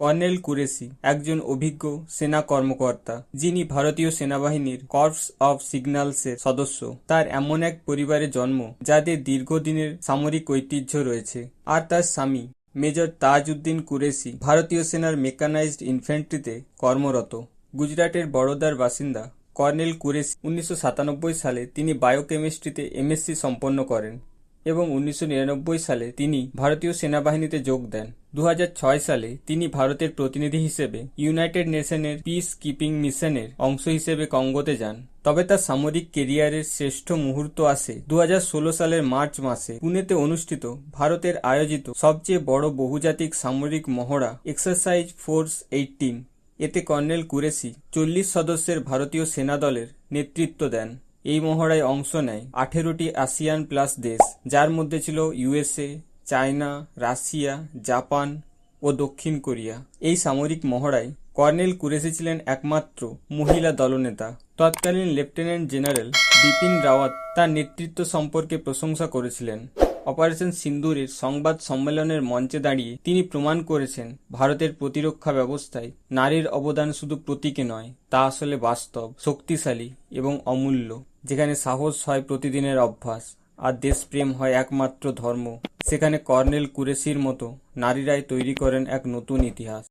Colonel Qureshi, একজন অভিজ্ঞ সেনা কর্মকর্তা, যিনি ভারতীয় সেনাবাহিনীর কর্পস অফ সিগন্যালসের সদস্য। তার এমন এক পরিবারে জন্ম যাদের দীর্ঘদিনের সামরিক ঐতিহ্য রয়েছে। আর তার স্বামী, মেজর তাজ উদ্দিন কুরেশি, ভারতীয় সেনার মেকানাইজড ইনফ্যান্ট্রিতে কর্মরত। গুজরাটের বড়োদার বাসিন্দা কর্নেল কুরেশি উনিশশো সাতানব্বই সালে তিনি বায়োকেমিস্ট্রিতে এমএসসি সম্পন্ন করেন এবং উনিশশো নিরানব্বই সালে তিনি ভারতীয় সেনাবাহিনীতে যোগ দেন। দু হাজার ছয় সালে তিনি ভারতের প্রতিনিধি হিসেবে ইউনাইটেড নেশনের পিস কিপিং মিশনের অংশ হিসেবে কঙ্গোতে যান। তবে তার সামরিক কেরিয়ারের শ্রেষ্ঠ মুহূর্ত আসে দু হাজার ষোলো সালের মার্চ মাসে পুনেতে অনুষ্ঠিত ভারতের আয়োজিত সবচেয়ে বড় বহুজাতিক সামরিক মহড়া এক্সারসাইজ ফোর্স এইটিন এতে কর্নেল কুরেশি চল্লিশ সদস্যের ভারতীয় সেনা দলের নেতৃত্ব দেন। এই মহড়ায় অংশ নেয় আঠেরোটি আসিয়ান প্লাস দেশ, যার মধ্যে ছিল ইউএসএ চায়না, রাশিয়া, জাপান ও দক্ষিণ কোরিয়া। এই সামরিক মহড়ায় কর্নেল কুরেশি ছিলেন একমাত্র মহিলা দলনেতা। তৎকালীন লেফটেন্যান্ট জেনারেল বিপিন রাওয়াত তার নেতৃত্ব সম্পর্কে প্রশংসা করেছিলেন। অপারেশন সিন্দুরের সংবাদ সম্মেলনের মঞ্চে দাঁড়িয়ে তিনি প্রমাণ করেছেন, ভারতের প্রতিরক্ষা ব্যবস্থায় নারীর অবদান শুধু প্রতীকে নয়, তা আসলে বাস্তব, শক্তিশালী এবং অমূল্য, যেখানে সাহস হয় প্রতিদিনের অভ্যাস। আর দেশপ্রেম হয় একমাত্র ধর্ম। সেখানে কর্নেল কুরেশির মতো নারীরাই তৈরি করেন এক নতুন ইতিহাস।